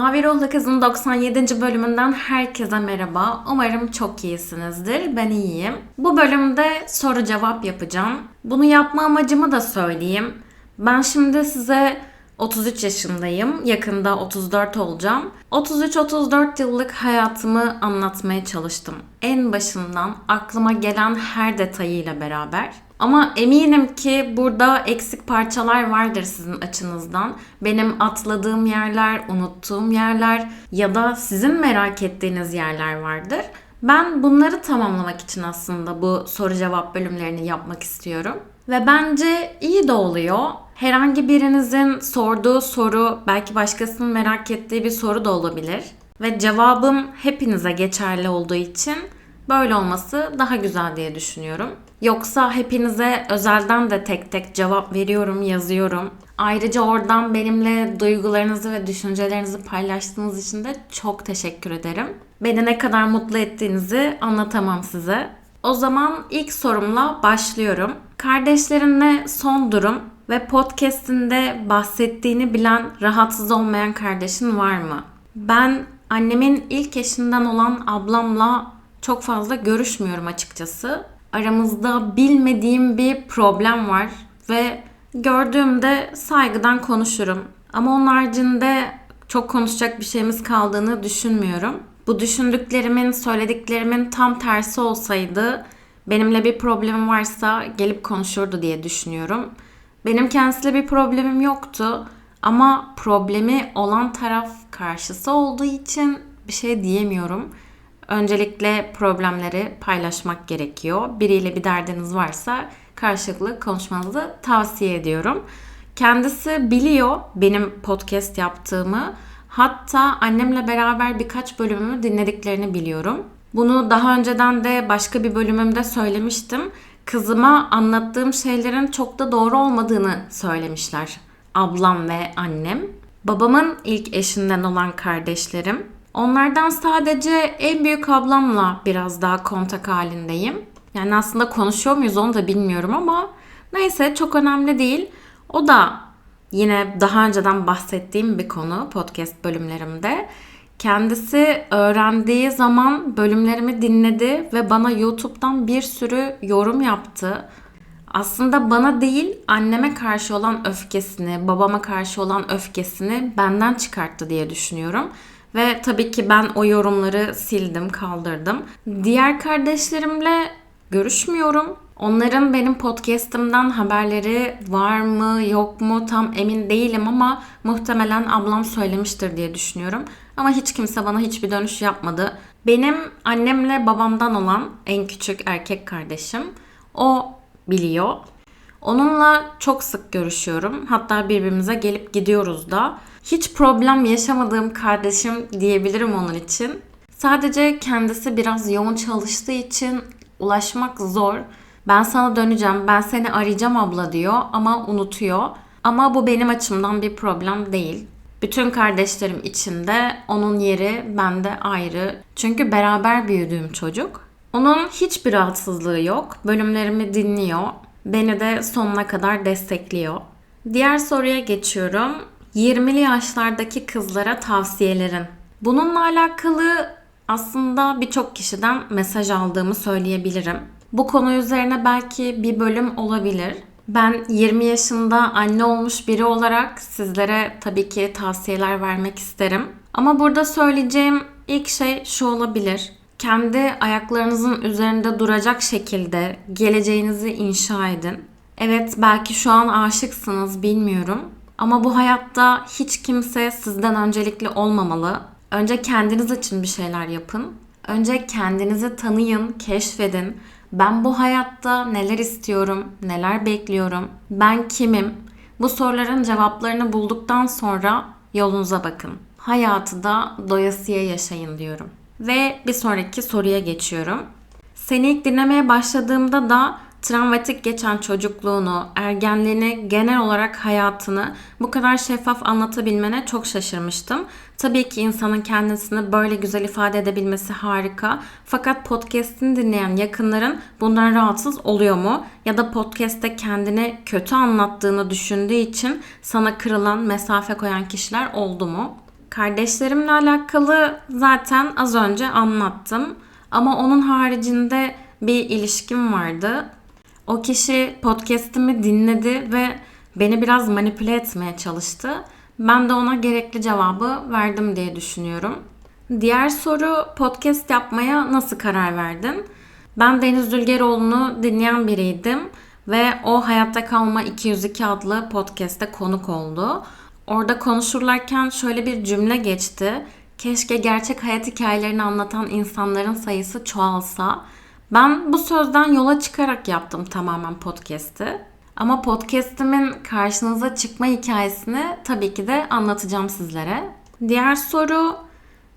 Mavi Ruhlu Kız'ın 97. bölümünden herkese merhaba. Umarım çok iyisinizdir. Ben iyiyim. Bu bölümde soru cevap yapacağım. Bunu yapma amacımı da söyleyeyim. Ben şimdi size 33 yaşındayım. Yakında 34 olacağım. 33-34 yıllık hayatımı anlatmaya çalıştım. En başından aklıma gelen her detayıyla beraber. Ama eminim ki burada eksik parçalar vardır sizin açınızdan. Benim atladığım yerler, unuttuğum yerler ya da sizin merak ettiğiniz yerler vardır. Ben bunları tamamlamak için aslında bu soru cevap bölümlerini yapmak istiyorum. Ve bence iyi de oluyor. Herhangi birinizin sorduğu soru belki başkasının merak ettiği bir soru da olabilir. Ve cevabım hepinize geçerli olduğu için böyle olması daha güzel diye düşünüyorum. Yoksa hepinize özelden de tek tek cevap veriyorum, yazıyorum. Ayrıca oradan benimle duygularınızı ve düşüncelerinizi paylaştığınız için de çok teşekkür ederim. Beni ne kadar mutlu ettiğinizi anlatamam size. O zaman ilk sorumla başlıyorum. Kardeşlerinle son durum ve podcast'inde bahsettiğini bilen rahatsız olmayan kardeşin var mı? Ben annemin ilk eşinden olan ablamla çok fazla görüşmüyorum açıkçası. Aramızda bilmediğim bir problem var ve gördüğümde saygıdan konuşurum. Ama onun haricinde çok konuşacak bir şeyimiz kaldığını düşünmüyorum. Bu düşündüklerimin, söylediklerimin tam tersi olsaydı benimle bir problemim varsa gelip konuşurdu diye düşünüyorum. Benim kendisiyle bir problemim yoktu ama problemi olan taraf karşısı olduğu için bir şey diyemiyorum. Öncelikle problemleri paylaşmak gerekiyor. Biriyle bir derdiniz varsa karşılıklı konuşmanızı tavsiye ediyorum. Kendisi biliyor benim podcast yaptığımı. Hatta annemle beraber birkaç bölümümü dinlediklerini biliyorum. Bunu daha önceden de başka bir bölümümde söylemiştim. Kızıma anlattığım şeylerin çok da doğru olmadığını söylemişler. Ablam ve annem. Babamın ilk eşinden olan kardeşlerim. Onlardan sadece en büyük ablamla biraz daha kontak halindeyim. Yani aslında konuşuyor muyuz onu da bilmiyorum ama neyse çok önemli değil. O da yine daha önceden bahsettiğim bir konu podcast bölümlerimde. Kendisi öğrendiği zaman bölümlerimi dinledi ve bana YouTube'dan bir sürü yorum yaptı. Aslında bana değil anneme karşı olan öfkesini, babama karşı olan öfkesini benden çıkarttı diye düşünüyorum. Ve tabii ki ben o yorumları sildim, kaldırdım. Diğer kardeşlerimle görüşmüyorum. Onların benim podcast'ımdan haberleri var mı yok mu tam emin değilim ama muhtemelen ablam söylemiştir diye düşünüyorum. Ama hiç kimse bana hiçbir dönüş yapmadı. Benim annemle babamdan olan en küçük erkek kardeşim o biliyor. Onunla çok sık görüşüyorum. Hatta birbirimize gelip gidiyoruz da. Hiç problem yaşamadığım kardeşim diyebilirim onun için. Sadece kendisi biraz yoğun çalıştığı için ulaşmak zor. Ben sana döneceğim, ben seni arayacağım abla diyor ama unutuyor. Ama bu benim açımdan bir problem değil. Bütün kardeşlerim içinde onun yeri bende ayrı. Çünkü beraber büyüdüğüm çocuk. Onun hiçbir rahatsızlığı yok. Bölümlerimi dinliyor. Beni de sonuna kadar destekliyor. Diğer soruya geçiyorum. 20'li yaşlardaki kızlara tavsiyelerin. Bununla alakalı aslında birçok kişiden mesaj aldığımı söyleyebilirim. Bu konu üzerine belki bir bölüm olabilir. Ben 20 yaşında anne olmuş biri olarak sizlere tabii ki tavsiyeler vermek isterim. Ama burada söyleyeceğim ilk şey şu olabilir. Kendi ayaklarınızın üzerinde duracak şekilde geleceğinizi inşa edin. Evet belki şu an aşıksınız bilmiyorum. Ama bu hayatta hiç kimse sizden öncelikli olmamalı. Önce kendiniz için bir şeyler yapın. Önce kendinizi tanıyın, keşfedin. Ben bu hayatta neler istiyorum, neler bekliyorum, ben kimim? Bu soruların cevaplarını bulduktan sonra yolunuza bakın. Hayatı da doyasıya yaşayın diyorum. Ve bir sonraki soruya geçiyorum. Seni ilk dinlemeye başladığımda da travmatik geçen çocukluğunu, ergenliğini, genel olarak hayatını bu kadar şeffaf anlatabilmene çok şaşırmıştım. Tabii ki insanın kendisini böyle güzel ifade edebilmesi harika. Fakat podcast'ini dinleyen yakınların bundan rahatsız oluyor mu? Ya da podcast'te kendini kötü anlattığını düşündüğü için sana kırılan, mesafe koyan kişiler oldu mu? Kardeşlerimle alakalı zaten az önce anlattım. Ama onun haricinde bir ilişkim vardı. O kişi podcast'imi dinledi ve beni biraz manipüle etmeye çalıştı. Ben de ona gerekli cevabı verdim diye düşünüyorum. Diğer soru podcast yapmaya nasıl karar verdin? Ben Deniz Dülgeroğlu'nu dinleyen biriydim ve o Hayatta Kalma 202 adlı podcast'te konuk oldu. Orada konuşurlarken şöyle bir cümle geçti. Keşke gerçek hayat hikayelerini anlatan insanların sayısı çoğalsa. Ben bu sözden yola çıkarak yaptım tamamen podcast'i. Ama podcast'imin karşınıza çıkma hikayesini tabii ki de anlatacağım sizlere. Diğer soru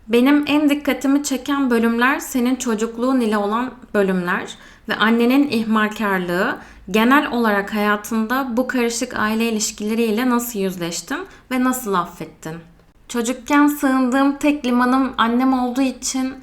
benim en dikkatimi çeken bölümler senin çocukluğun ile olan bölümler ve annenin ihmalkarlığı. Genel olarak hayatında bu karışık aile ilişkileriyle nasıl yüzleştin ve nasıl affettin? Çocukken sığındığım tek limanım annem olduğu için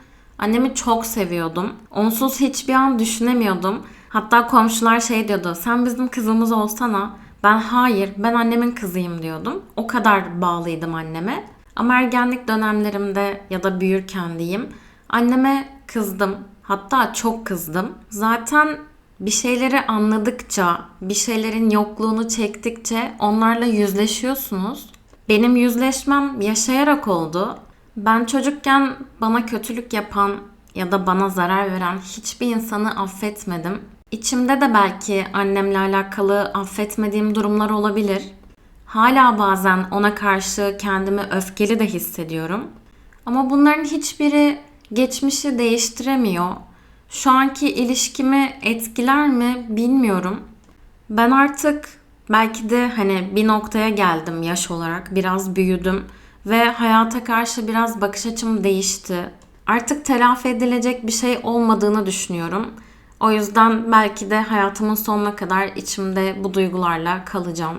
annemi çok seviyordum. Onsuz hiçbir an düşünemiyordum. Hatta komşular şey diyordu. Sen bizim kızımız olsana. Ben hayır, ben annemin kızıyım diyordum. O kadar bağlıydım anneme. Ama ergenlik dönemlerimde ya da büyürken diyeyim anneme kızdım. Hatta çok kızdım. Zaten bir şeyleri anladıkça, bir şeylerin yokluğunu çektikçe onlarla yüzleşiyorsunuz. Benim yüzleşmem yaşayarak oldu. Ben çocukken bana kötülük yapan ya da bana zarar veren hiçbir insanı affetmedim. İçimde de belki annemle alakalı affetmediğim durumlar olabilir. Hala bazen ona karşı kendimi öfkeli de hissediyorum. Ama bunların hiçbiri geçmişi değiştiremiyor. Şu anki ilişkimi etkiler mi bilmiyorum. Ben artık belki de hani bir noktaya geldim yaş olarak. Biraz büyüdüm ve hayata karşı biraz bakış açım değişti. Artık telafi edilecek bir şey olmadığını düşünüyorum. O yüzden belki de hayatımın sonuna kadar içimde bu duygularla kalacağım.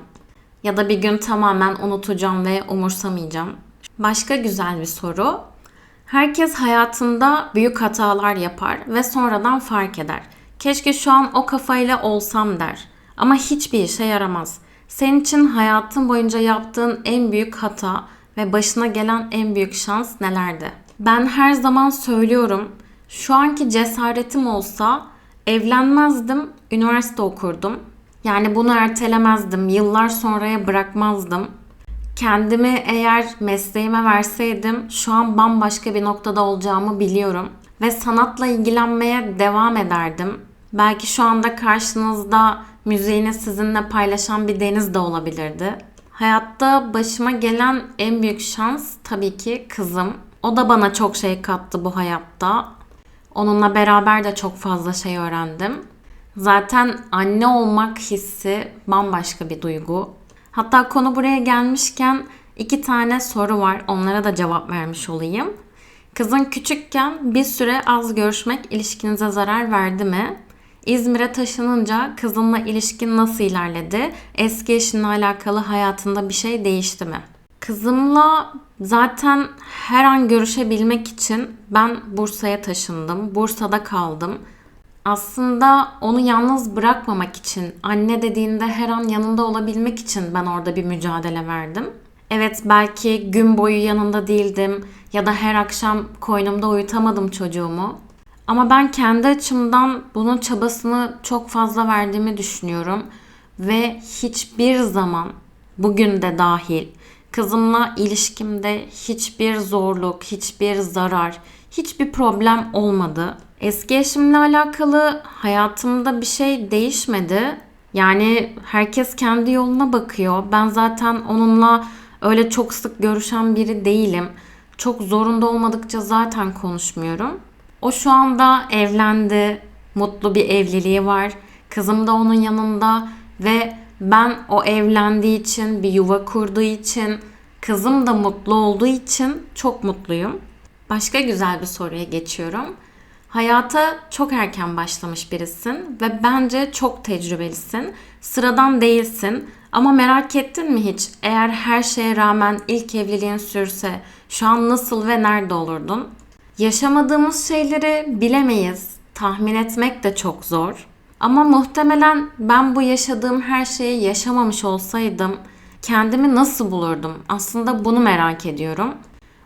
Ya da bir gün tamamen unutacağım ve umursamayacağım. Başka güzel bir soru. Herkes hayatında büyük hatalar yapar ve sonradan fark eder. Keşke şu an o kafayla olsam der. Ama hiçbir işe yaramaz. Senin için hayatın boyunca yaptığın en büyük hata ve başına gelen en büyük şans nelerdi? Ben her zaman söylüyorum. Şu anki cesaretim olsa evlenmezdim, üniversite okurdum. Yani bunu ertelemezdim, yıllar sonraya bırakmazdım. Kendimi eğer mesleğime verseydim şu an bambaşka bir noktada olacağımı biliyorum ve sanatla ilgilenmeye devam ederdim. Belki şu anda karşınızda müziğini sizinle paylaşan bir deniz de olabilirdi. Hayatta başıma gelen en büyük şans tabii ki kızım. O da bana çok şey kattı bu hayatta. Onunla beraber de çok fazla şey öğrendim. Zaten anne olmak hissi bambaşka bir duygu. Hatta konu buraya gelmişken iki tane soru var. Onlara da cevap vermiş olayım. Kızın küçükken bir süre az görüşmek ilişkinize zarar verdi mi? İzmir'e taşınınca kızınla ilişkin nasıl ilerledi? Eski eşinle alakalı hayatında bir şey değişti mi? Kızımla zaten her an görüşebilmek için ben Bursa'ya taşındım. Bursa'da kaldım. Aslında onu yalnız bırakmamak için, anne dediğinde her an yanında olabilmek için ben orada bir mücadele verdim. Evet belki gün boyu yanında değildim ya da her akşam koynumda uyutamadım çocuğumu. Ama ben kendi açımdan bunun çabasını çok fazla verdiğimi düşünüyorum ve hiçbir zaman bugün de dahil kızımla ilişkimde hiçbir zorluk, hiçbir zarar, hiçbir problem olmadı. Eski eşimle alakalı hayatımda bir şey değişmedi. Yani herkes kendi yoluna bakıyor. Ben zaten onunla öyle çok sık görüşen biri değilim. Çok zorunda olmadıkça zaten konuşmuyorum. O şu anda evlendi. Mutlu bir evliliği var. Kızım da onun yanında ve ben o evlendiği için, bir yuva kurduğu için, kızım da mutlu olduğu için çok mutluyum. Başka güzel bir soruya geçiyorum. Hayata çok erken başlamış birisin ve bence çok tecrübelisin. Sıradan değilsin ama merak ettin mi hiç eğer her şeye rağmen ilk evliliğin sürse şu an nasıl ve nerede olurdun? Yaşamadığımız şeyleri bilemeyiz. Tahmin etmek de çok zor. Ama muhtemelen ben bu yaşadığım her şeyi yaşamamış olsaydım kendimi nasıl bulurdum? Aslında bunu merak ediyorum.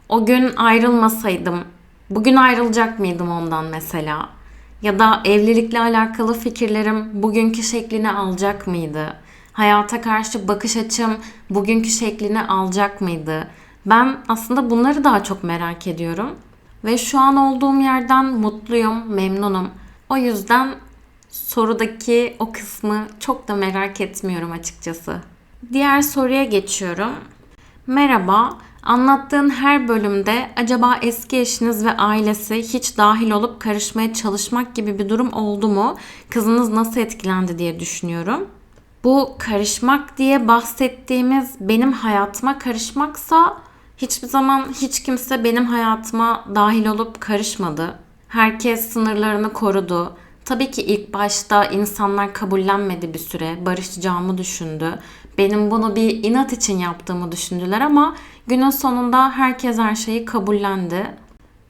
O gün ayrılmasaydım bugün ayrılacak mıydım ondan mesela? Ya da evlilikle alakalı fikirlerim bugünkü şeklini alacak mıydı? Hayata karşı bakış açım bugünkü şeklini alacak mıydı? Ben aslında bunları daha çok merak ediyorum. Ve şu an olduğum yerden mutluyum, memnunum. O yüzden sorudaki o kısmı çok da merak etmiyorum açıkçası. Diğer soruya geçiyorum. Merhaba, anlattığın her bölümde acaba eski eşiniz ve ailesi hiç dahil olup karışmaya çalışmak gibi bir durum oldu mu? Kızınız nasıl etkilendi diye düşünüyorum. Bu karışmak diye bahsettiğimiz benim hayatıma karışmaksa hiçbir zaman hiç kimse benim hayatıma dahil olup karışmadı. Herkes sınırlarını korudu. Tabii ki ilk başta insanlar kabullenmedi bir süre. Barışacağımı düşündü. Benim bunu bir inat için yaptığımı düşündüler ama günün sonunda herkes her şeyi kabullendi.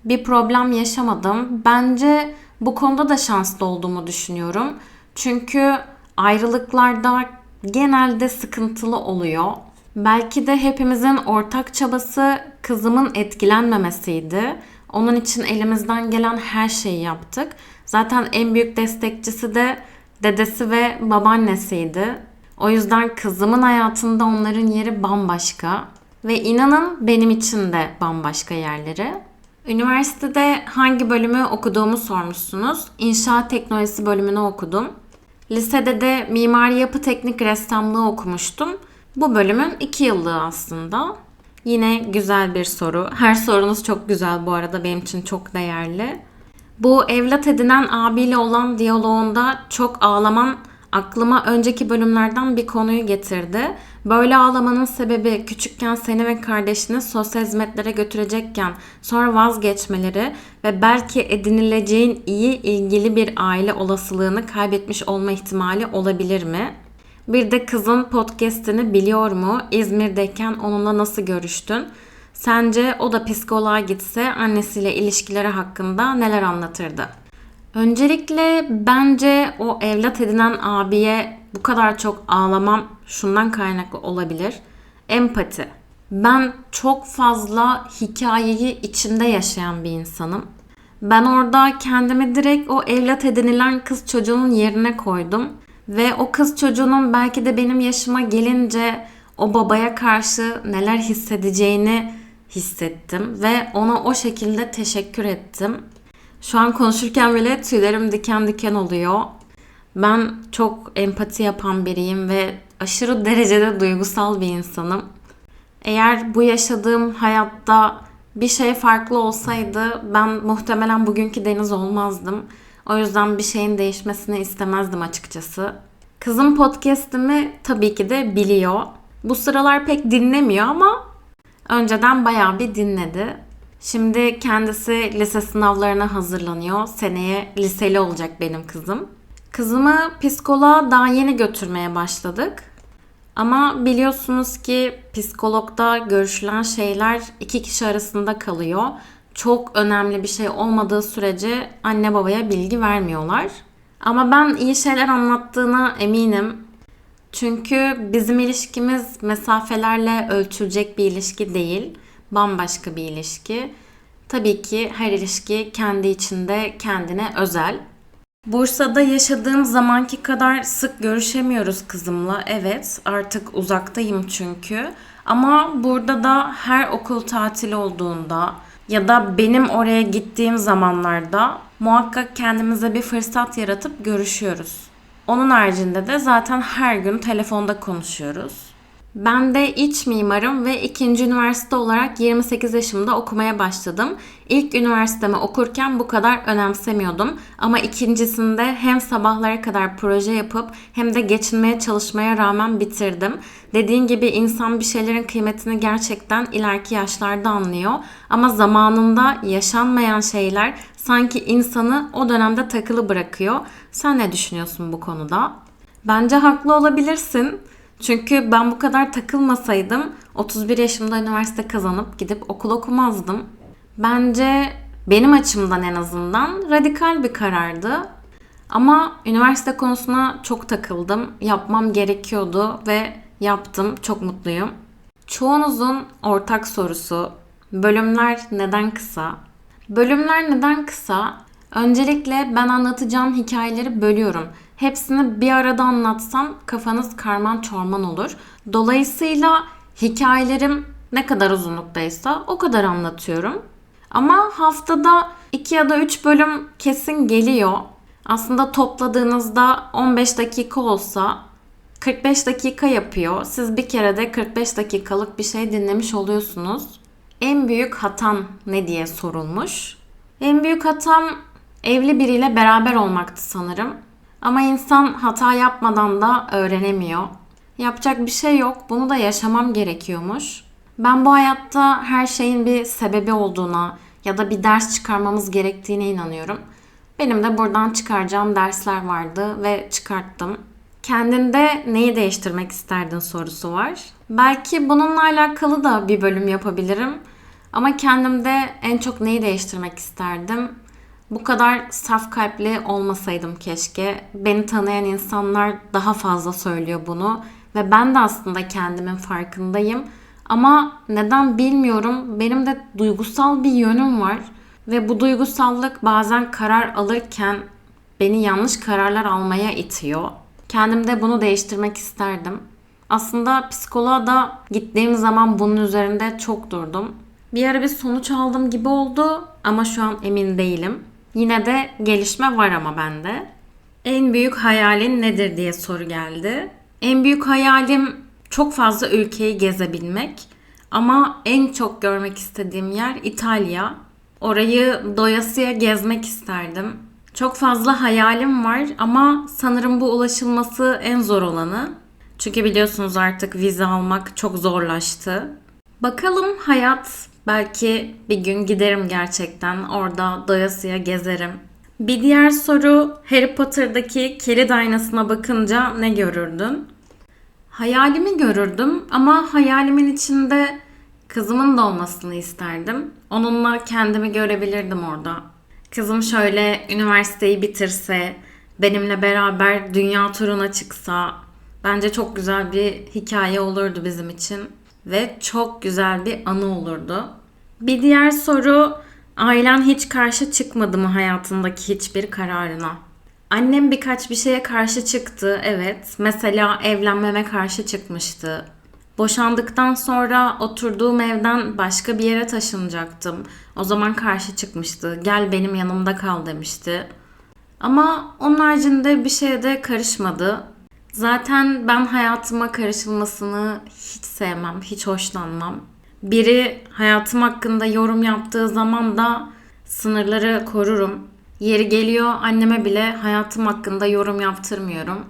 Bir problem yaşamadım. Bence bu konuda da şanslı olduğumu düşünüyorum. Çünkü ayrılıklarda genelde sıkıntılı oluyor. Belki de hepimizin ortak çabası kızımın etkilenmemesiydi. Onun için elimizden gelen her şeyi yaptık. Zaten en büyük destekçisi de dedesi ve babaannesiydi. O yüzden kızımın hayatında onların yeri bambaşka. Ve inanın benim için de bambaşka yerleri. Üniversitede hangi bölümü okuduğumu sormuşsunuz. İnşaat teknolojisi bölümünü okudum. Lisede de mimari yapı teknik ressamlığı okumuştum. Bu bölümün iki yıllığı aslında. Yine güzel bir soru. Her sorunuz çok güzel bu arada benim için çok değerli. Bu evlat edinen abiyle olan diyaloğunda çok ağlaman aklıma önceki bölümlerden bir konuyu getirdi. Böyle ağlamanın sebebi küçükken seni ve kardeşini sosyal hizmetlere götürecekken sonra vazgeçmeleri ve belki edinileceğin iyi ilgili bir aile olasılığını kaybetmiş olma ihtimali olabilir mi? Bir de kızın podcast'ini biliyor mu? İzmir'deyken onunla nasıl görüştün? Sence o da psikoloğa gitse annesiyle ilişkileri hakkında neler anlatırdı? Öncelikle bence o evlat edinen abiye bu kadar çok ağlamam şundan kaynaklı olabilir. Empati. Ben çok fazla hikayeyi içinde yaşayan bir insanım. Ben orada kendimi direkt o evlat edinilen kız çocuğunun yerine koydum. Ve o kız çocuğunun belki de benim yaşıma gelince o babaya karşı neler hissedeceğini hissettim ve ona o şekilde teşekkür ettim. Şu an konuşurken bile tüylerim diken diken oluyor. Ben çok empati yapan biriyim ve aşırı derecede duygusal bir insanım. Eğer bu yaşadığım hayatta bir şey farklı olsaydı ben muhtemelen bugünkü Deniz olmazdım. O yüzden bir şeyin değişmesini istemezdim açıkçası. Kızım podcast'imi tabii ki de biliyor. Bu sıralar pek dinlemiyor ama önceden bayağı bir dinledi. Şimdi kendisi lise sınavlarına hazırlanıyor. Seneye liseli olacak benim kızım. Kızımı psikoloğa daha yeni götürmeye başladık. Ama biliyorsunuz ki psikologda görüşülen şeyler iki kişi arasında kalıyor. Çok önemli bir şey olmadığı sürece anne babaya bilgi vermiyorlar. Ama ben iyi şeyler anlattığına eminim. Çünkü bizim ilişkimiz mesafelerle ölçülecek bir ilişki değil. Bambaşka bir ilişki. Tabii ki her ilişki kendi içinde kendine özel. Bursa'da yaşadığım zamanki kadar sık görüşemiyoruz kızımla. Evet, artık uzaktayım çünkü. Ama burada da her okul tatil olduğunda ya da benim oraya gittiğim zamanlarda muhakkak kendimize bir fırsat yaratıp görüşüyoruz. Onun haricinde de zaten her gün telefonda konuşuyoruz. Ben de iç mimarım ve ikinci üniversite olarak 28 yaşımda okumaya başladım. İlk üniversitemi okurken bu kadar önemsemiyordum. Ama ikincisinde hem sabahlara kadar proje yapıp hem de geçinmeye çalışmaya rağmen bitirdim. Dediğin gibi insan bir şeylerin kıymetini gerçekten ileriki yaşlarda anlıyor. Ama zamanında yaşanmayan şeyler sanki insanı o dönemde takılı bırakıyor. Sen ne düşünüyorsun bu konuda? Bence haklı olabilirsin. Çünkü ben bu kadar takılmasaydım 31 yaşımda üniversite kazanıp gidip okul okumazdım. Bence benim açımdan en azından radikal bir karardı. Ama üniversite konusuna çok takıldım. Yapmam gerekiyordu ve yaptım. Çok mutluyum. Çoğunuzun ortak sorusu Bölümler neden kısa? Bölümler neden kısa? Öncelikle ben anlatacağım hikayeleri bölüyorum. Hepsini bir arada anlatsam kafanız karman çorman olur. Dolayısıyla hikayelerim ne kadar uzunluktaysa o kadar anlatıyorum. Ama haftada 2 ya da 3 bölüm kesin geliyor. Aslında topladığınızda 15 dakika olsa 45 dakika yapıyor. Siz bir kere de 45 dakikalık bir şey dinlemiş oluyorsunuz. En büyük hatan ne diye sorulmuş. En büyük hatam evli biriyle beraber olmaktı sanırım. Ama insan hata yapmadan da öğrenemiyor. Yapacak bir şey yok. Bunu da yaşamam gerekiyormuş. Ben bu hayatta her şeyin bir sebebi olduğuna ya da bir ders çıkarmamız gerektiğine inanıyorum. Benim de buradan çıkaracağım dersler vardı ve çıkarttım. Kendinde neyi değiştirmek isterdin sorusu var. Belki bununla alakalı da bir bölüm yapabilirim. Ama kendimde en çok neyi değiştirmek isterdim? Bu kadar saf kalpli olmasaydım keşke. Beni tanıyan insanlar daha fazla söylüyor bunu ve ben de aslında kendimin farkındayım. Ama neden bilmiyorum. Benim de duygusal bir yönüm var ve bu duygusallık bazen karar alırken beni yanlış kararlar almaya itiyor. Kendimde bunu değiştirmek isterdim. Aslında psikoloğa da gittiğim zaman bunun üzerinde çok durdum. Bir ara bir sonuç aldım gibi oldu ama şu an emin değilim. Yine de gelişme var ama bende. En büyük hayalin nedir diye soru geldi. En büyük hayalim çok fazla ülkeyi gezebilmek. Ama en çok görmek istediğim yer İtalya. Orayı doyasıya gezmek isterdim. Çok fazla hayalim var ama sanırım bu ulaşılması en zor olanı. Çünkü biliyorsunuz artık vize almak çok zorlaştı. Bakalım hayat belki bir gün giderim gerçekten orada doyasıya gezerim. Bir diğer soru Harry Potter'daki kilit aynasına bakınca ne görürdün? Hayalimi görürdüm ama hayalimin içinde kızımın da olmasını isterdim. Onunla kendimi görebilirdim orada. Kızım şöyle üniversiteyi bitirse, benimle beraber dünya turuna çıksa bence çok güzel bir hikaye olurdu bizim için ve çok güzel bir anı olurdu. Bir diğer soru ailen hiç karşı çıkmadı mı hayatındaki hiçbir kararına? Annem birkaç bir şeye karşı çıktı evet. Mesela evlenmeme karşı çıkmıştı. Boşandıktan sonra oturduğum evden başka bir yere taşınacaktım. O zaman karşı çıkmıştı. Gel benim yanımda kal demişti. Ama onun haricinde bir şeye de karışmadı. Zaten ben hayatıma karışılmasını hiç sevmem, hiç hoşlanmam. Biri hayatım hakkında yorum yaptığı zaman da sınırları korurum. Yeri geliyor anneme bile hayatım hakkında yorum yaptırmıyorum.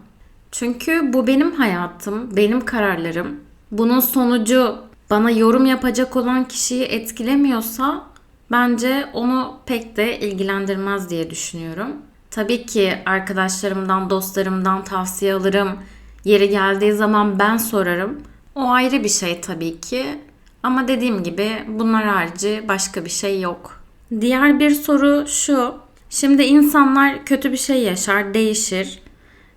Çünkü bu benim hayatım, benim kararlarım. Bunun sonucu bana yorum yapacak olan kişiyi etkilemiyorsa bence onu pek de ilgilendirmez diye düşünüyorum. Tabii ki arkadaşlarımdan, dostlarımdan tavsiye alırım. Yeri geldiği zaman ben sorarım. O ayrı bir şey tabii ki. Ama dediğim gibi bunlar harici başka bir şey yok. Diğer bir soru şu. Şimdi insanlar kötü bir şey yaşar, değişir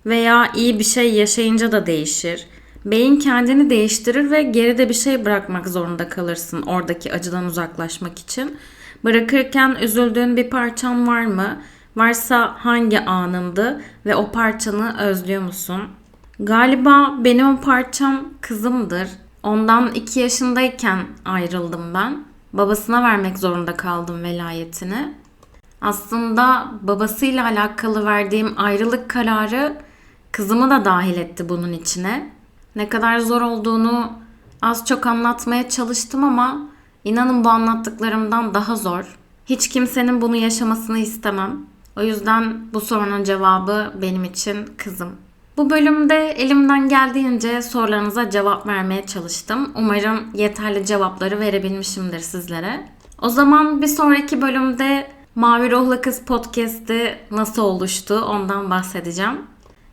veya iyi bir şey yaşayınca da değişir. Beyin kendini değiştirir ve geride bir şey bırakmak zorunda kalırsın oradaki acıdan uzaklaşmak için. Bırakırken üzüldüğün bir parçan var mı? Varsa hangi anındı ve o parçanı özlüyor musun? Galiba benim o parçam kızımdır. Ondan 2 yaşındayken ayrıldım ben. Babasına vermek zorunda kaldım velayetini. Aslında babasıyla alakalı verdiğim ayrılık kararı kızımı da dahil etti bunun içine. Ne kadar zor olduğunu az çok anlatmaya çalıştım ama inanın bu anlattıklarımdan daha zor. Hiç kimsenin bunu yaşamasını istemem. O yüzden bu sorunun cevabı benim için kızım. Bu bölümde elimden geldiğince sorularınıza cevap vermeye çalıştım. Umarım yeterli cevapları verebilmişimdir sizlere. O zaman bir sonraki bölümde Mavi Ruhla Kız podcast'i nasıl oluştu ondan bahsedeceğim.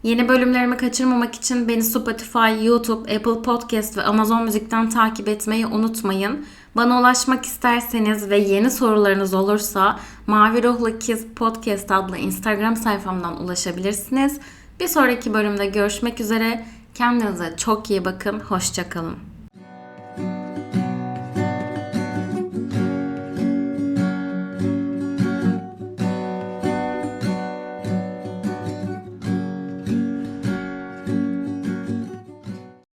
Yeni bölümlerimi kaçırmamak için beni Spotify, YouTube, Apple Podcast ve Amazon Müzik'ten takip etmeyi unutmayın. Bana ulaşmak isterseniz ve yeni sorularınız olursa Mavi Ruhlu Kız Podcast adlı Instagram sayfamdan ulaşabilirsiniz. Bir sonraki bölümde görüşmek üzere. Kendinize çok iyi bakın. Hoşçakalın.